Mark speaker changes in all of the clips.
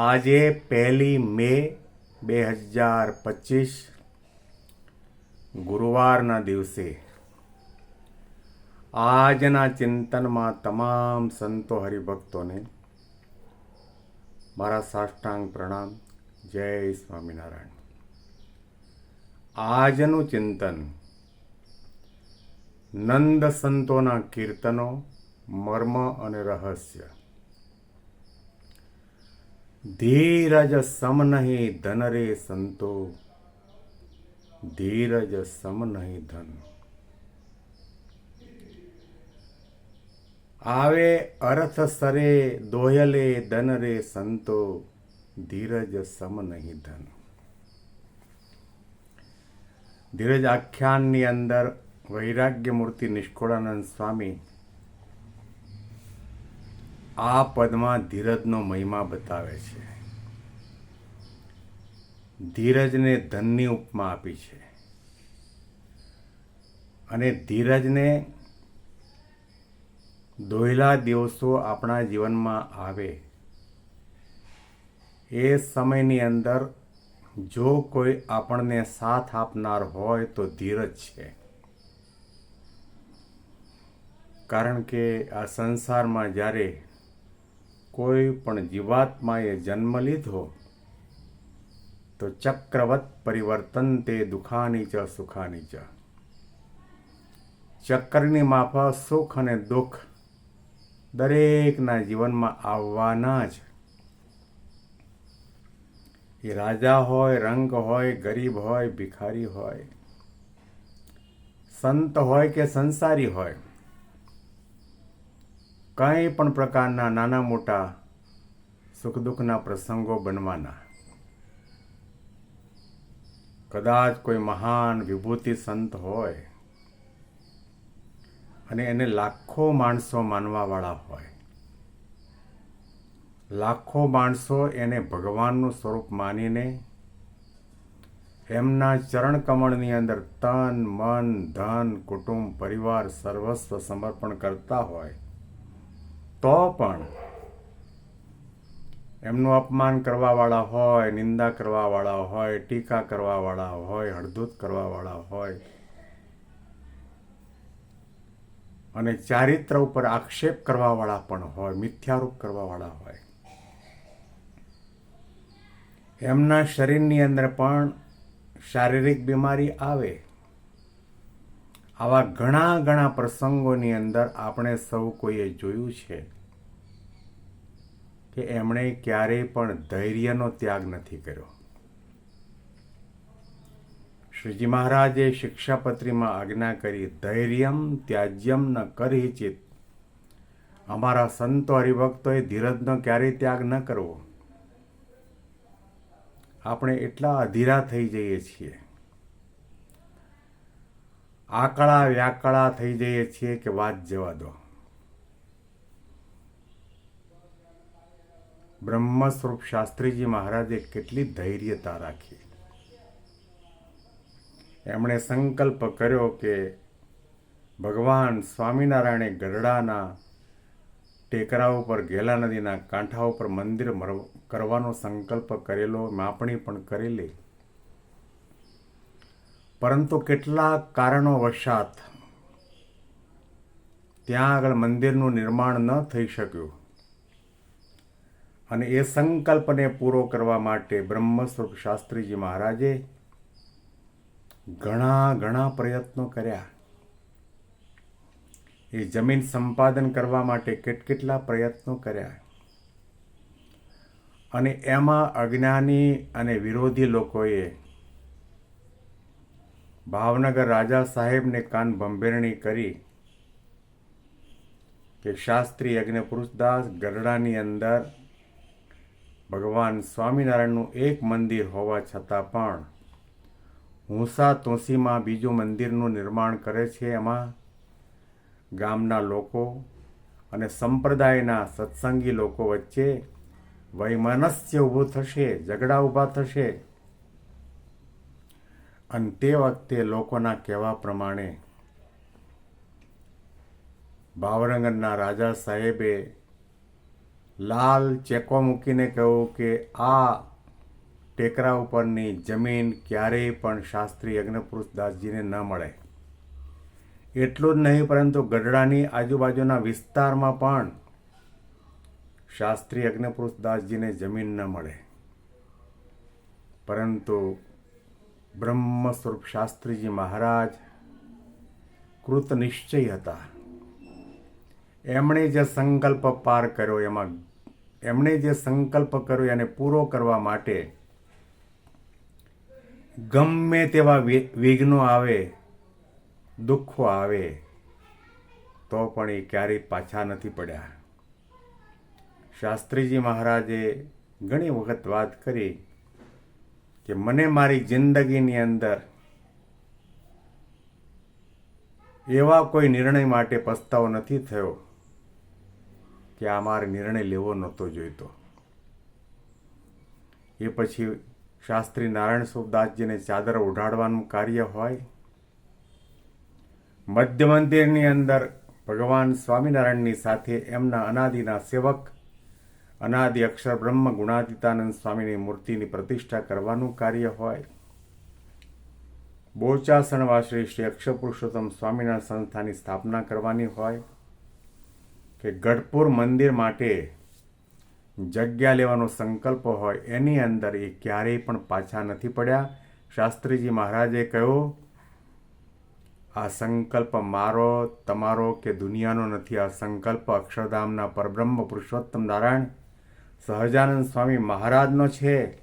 Speaker 1: આજે પહેલી મે બે હજાર પચીસ, ગુરુવારના દિવસે. આજના ચિંતનમાં તમામ સંતો હરિભક્તોને મારા સાષ્ટાંગ પ્રણામ. જય સ્વામિનારાયણ. આજનું ચિંતન નંદ સંતોના કીર્તનો, મર્મ અને રહસ્ય. ધીરજ સમ નહીં ધન રે સંતો. ધીરજ સમ નહીં ધન. આવે અર્થ સરે દોયલે ધન રે સંતો. ધીરજ સમ નહીં ધન. ધીરજ આખ્યાનની અંદર વૈરાગ્ય મૂર્તિ નિષ્કોળાનંદ સ્વામી આ પદમાં ધીરજનો મહિમા બતાવે છે. ધીરજને ધનની ઉપમા આપી છે. અને ધીરજને દોયલા દિવસો આપણા જીવનમાં આવે. એ સમયની અંદર જો કોઈ આપણને સાથ આપનાર હોય તો ધીરજ છે. કારણ કે આ સંસારમાં જ્યારે કોઈ પણ જીવાત્માએ જન્મ લીધો, તો ચક્રવત પરિવર્તન તે દુઃખાની ચ, સુખાની ચ. ચક્રની માફક સુખ અને દુઃખ દરેકના જીવનમાં આવવાના જ. એ રાજા હોય, રંગ હોય, ગરીબ હોય, ભિખારી હોય, સંત હોય કે સંસારી હોય કંઈ પણ પ્રકારના નાના મોટા સુખ દુઃખના પ્રસંગો બનવાના. કદાચ કોઈ મહાન વિભૂતિ સંત હોય અને એને લાખો માણસો માનવાવાળા હોય. લાખો માણસો એને ભગવાનનું સ્વરૂપ માનીને એમના ચરણ કમળની અંદર તન, મન, ધન, કુટુંબ, પરિવાર, સર્વસ્વ સમર્પણ કરતા હોય તો પણ એમનું અપમાન કરવાવાળા હોય, નિંદા કરવાવાળા હોય, ટીકા કરવાવાળા હોય, હળદૂત કરવાવાળા હોય અને ચારિત્ર ઉપર આક્ષેપ કરવાવાળા પણ હોય, મિથ્યારૂપ કરવાવાળા હોય. એમના શરીરની અંદર પણ શારીરિક બીમારી આવે. આવા ઘણા ઘણા પ્રસંગોની અંદર આપણે સૌ કોઈએ જોયું છે કે એમણે ક્યારેય પણ ધૈર્યનો ત્યાગ નથી કર્યો. શ્રીજી મહારાજે શિક્ષાપત્રીમાં આજ્ઞા કરી, ધૈર્યમ ત્યાજ્યમ ન કરી ચિત અમારા સંતો હરિભક્તોએ ધીરજનો ક્યારેય ત્યાગ ન કરવો. આપણે એટલા અધીરા થઈ જઈએ છીએ આકળા વ્યાકળા થઈ જઈએ છીએ કે વાત જવા દો. બ્રહ્મ સ્વરૂપ શાસ્ત્રીજી મહારાજે કેટલી ધૈર્યતા રાખી. એમણે સંકલ્પ કર્યો કે ભગવાન સ્વામિનારાયણે ગરડાના ટેકરા ઉપર, ગેલા નદીના કાંઠા ઉપર મંદિર કરવાનો સંકલ્પ કરેલો, માપણી પણ કરેલી. પરંતુ કેટલાક કારણો વશાત ત્યાં આગળ મંદિરનું નિર્માણ ન થઈ શક્યું. અને એ સંકલ્પને પૂરો કરવા માટે બ્રહ્મસ્વરૂપ શાસ્ત્રીજી મહારાજે ઘણા ઘણા પ્રયત્નો કર્યા. એ જમીન સંપાદન કરવા માટે કેટકેટલા પ્રયત્નો કર્યા. અને એમાં અજ્ઞાની અને વિરોધી લોકોએ ભાવનગર રાજા સાહેબને કાન ભંભેરણી કરી કે શાસ્ત્રી યજ્ઞપુરુષદાસ ગરડાની અંદર ભગવાન સ્વામિનારાયણનું એક મંદિર હોવા છતાં પણ હુંસા તોસીમાં બીજું મંદિરનું નિર્માણ કરે છે એમાં ગામના લોકો અને સંપ્રદાયના સત્સંગી લોકો વચ્ચે વૈમનસ્ય ઊભું થશે, ઝઘડા ઊભા થશે. અને તે વખતે લોકોના કહેવા પ્રમાણે ભાવનગરના રાજા સાહેબે લાલ ચેકો મૂકીને કહ્યું કે આ ટેકરા ઉપરની જમીન ક્યારેય પણ શાસ્ત્રી યજ્ઞપુરુષ દાસજીને ન મળે. એટલું જ નહીં, પરંતુ ગઢડાની આજુબાજુના વિસ્તારમાં પણ શાસ્ત્રી યજ્ઞપુરુષ દાસજીને જમીન ન મળે. પરંતુ બ્રહ્મ સ્વરૂપ શાસ્ત્રીજી મહારાજ કૃત નિશ્ચય હતા એમણે જે સંકલ્પ પાર કર્યો, એમાં એમણે જે સંકલ્પ કર્યો, એને પૂરો કરવા માટે ગમે તેવા વિઘ્નો આવે, દુઃખો આવે, તો પણ એ ક્યારેય પાછા નથી પડ્યા. શાસ્ત્રીજી મહારાજે ઘણી વખત વાત કરી કે મને મારી જિંદગીની અંદર એવા કોઈ નિર્ણય માટે પસ્તાવો નથી થયો કે આ મારે નિર્ણય લેવો નહોતો જોઈતો. એ પછી શાસ્ત્રી નારાયણ સુખદાસજીને ચાદર ઓઢાડવાનું કાર્ય હોય, મધ્ય મંદિરની અંદર ભગવાન સ્વામિનારાયણની સાથે એમના અનાદિના સેવક અનાદિ અક્ષર બ્રહ્મ ગુણાતીતાનંદ સ્વામીની મૂર્તિની પ્રતિષ્ઠા કરવાનું કાર્ય હોય. બોચાસણવાસી શ્રી અક્ષર પુરુષોત્તમ સ્વામિનારાયણ સંસ્થાની સ્થાપના કરવાની હોય કે ગઢપુર મંદિર માટે જગ્યા લેવાનો સંકલ્પ હોય એની અંદર એ ક્યારેય પણ પાછા નથી પડ્યા. શાસ્ત્રીજી મહારાજે કહ્યું, આ સંકલ્પ મારો, તમારો કે દુનિયાનો નથી. આ સંકલ્પ અક્ષરધામના પરબ્રહ્મ પુરુષોત્તમ નારાયણ સહજાનંદ સ્વામી મહારાજનો છે.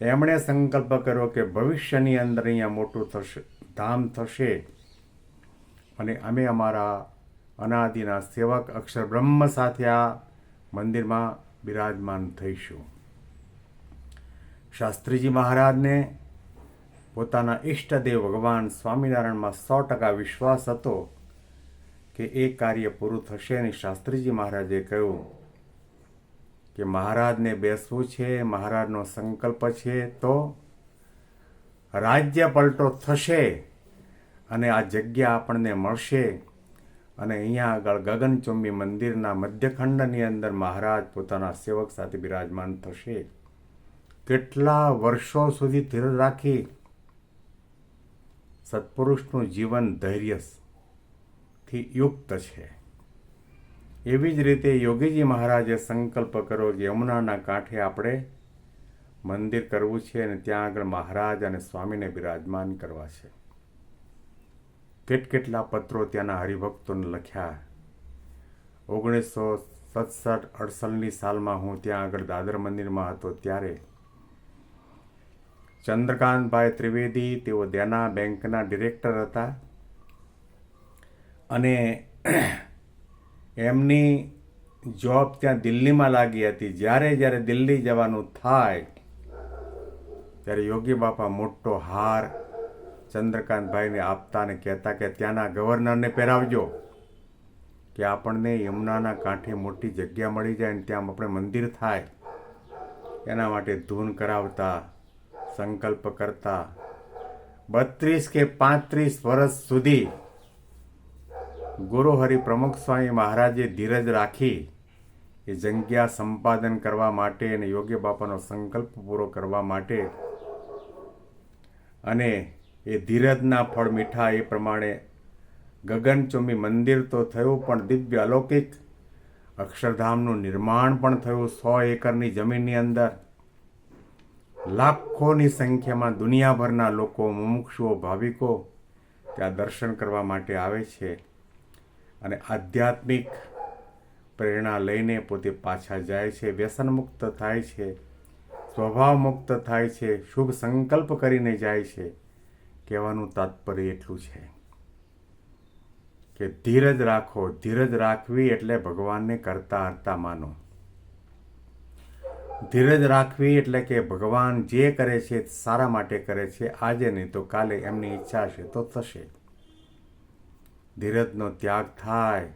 Speaker 1: એમણે સંકલ્પ કર્યો કે ભવિષ્યની અંદર અહીંયા મોટું થશે, ધામ થશે. અને અમે અમારા અનાદિના સેવક અક્ષર બ્રહ્મ સાથે આ મંદિરમાં બિરાજમાન થઈશું. શાસ્ત્રીજી મહારાજને પોતાના ઈષ્ટદેવ ભગવાન સ્વામિનારાયણમાં સો ટકા વિશ્વાસ હતો કે એ કાર્ય પૂરું થશે. અને શાસ્ત્રીજી મહારાજે કહ્યું કે મહારાજને બેસવું છે, મહારાજનો સંકલ્પ છે, તો રાજ્ય પલટો થશે અને આ જગ્યા આપણને મળશે. અને અહીંયા આગળ ગગનચુંબી મંદિરના મધ્યખંડની અંદર મહારાજ પોતાના સેવક સાથે બિરાજમાન થશે. કેટલા વર્ષો સુધી ધીરજ રાખી સત્પુરુષનું જીવન ધૈર્યથી યુક્ત છે. એવી જ રીતે યોગીજી મહારાજે સંકલ્પ કર્યો કે યમુનાના કાંઠે આપણે મંદિર કરવું છે અને ત્યાં આગળ મહારાજ અને સ્વામીને બિરાજમાન કરવા છે. કેટકેટલા પત્રો ત્યાંના હરિભક્તોને લખ્યા. ઓગણીસો સડસઠ અડસઠની સાલમાં હું ત્યાં આગળ દાદર મંદિરમાં હતો ત્યારે ચંદ્રકાંતભાઈ ત્રિવેદી તેઓ દેના બેંકના ડિરેક્ટર હતા અને એમની જોબ ત્યાં દિલ્હીમાં લાગી હતી. જ્યારે જ્યારે દિલ્હી જવાનું થાય, ત્યારે યોગી બાપા મોટો હાર ચંદ્રકાંતભાઈને આપતા અને કહેતા કે ત્યાંના ગવર્નરને પહેરાવજો, કે આપણને યમુનાના કાંઠે મોટી જગ્યા મળી જાય અને ત્યાં આપણે મંદિર થાય. એના માટે ધૂન કરાવતા, સંકલ્પ કરતા. બત્રીસ કે પાંત્રીસ વર્ષ સુધી ગુરુ હરિ પ્રમુખ સ્વામી મહારાજે ધીરજ રાખી એ જગ્યા સંપાદન કરવા માટે અને યોગ્ય બાપાનો સંકલ્પ પૂરો કરવા માટે અને એ ધીરજના ફળ મીઠા એ પ્રમાણે ગગનચુંબી મંદિર તો થયું, પણ દિવ્ય અલૌકિક અક્ષરધામનું નિર્માણ પણ થયું સો એકરની જમીનની અંદર. લાખોની સંખ્યામાં દુનિયાભરના લોકો, મુમુક્ષુઓ, ભાવિકો ત્યાં દર્શન કરવા માટે આવે છે. અને આધ્યાત્મિક પ્રેરણા લઈને પોતે પાછા જાય છે વ્યસન મુક્ત થાય છે સ્વભાવ મુક્ત થાય છે, શુભ સંકલ્પ કરીને જાય છે. કહેવાનું તાત્પર્ય એટલું છે કે ધીરજ રાખો, ધીરજ રાખવી એટલે ભગવાનને કરતા હરતા માનો. ધીરજ રાખવી એટલે કે ભગવાન જે કરે છે, સારા માટે કરે છે, આજે નહીં તો કાલે એમની ઈચ્છા છે તો થશે. ધીરજનો ત્યાગ થાય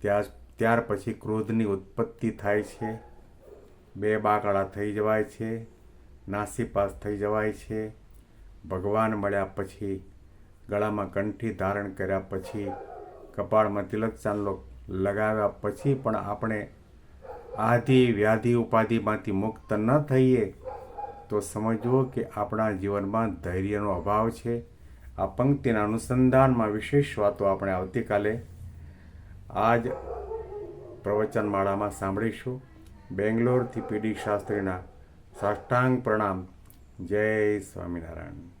Speaker 1: ત્યાર ત્યાર પછી ક્રોધની ઉત્પત્તિ થાય છે. બે બાકડા થઈ જવાય છે, નાસીપાસ થઈ જવાય છે. ભગવાન મળ્યા પછી, ગળામાં કંઠી ધારણ કર્યા પછી, કપાળમાં તિલક ચાંદલો લગાવ્યા પછી પણ આપણે આધિ વ્યાધિ ઉપાધિમાંથી મુક્ત ન થઈએ. તો સમજવો કે આપણા જીવનમાં ધૈર્યનો અભાવ છે. આ પંક્તિના અનુસંધાનમાં વિશેષ વાતો આપણે આવતીકાલે આ જ પ્રવચનમાળામાં સાંભળીશું. બેંગ્લોરથી પીડી શાસ્ત્રીના સાષ્ટાંગ પ્રણામ. જય સ્વામિનારાયણ.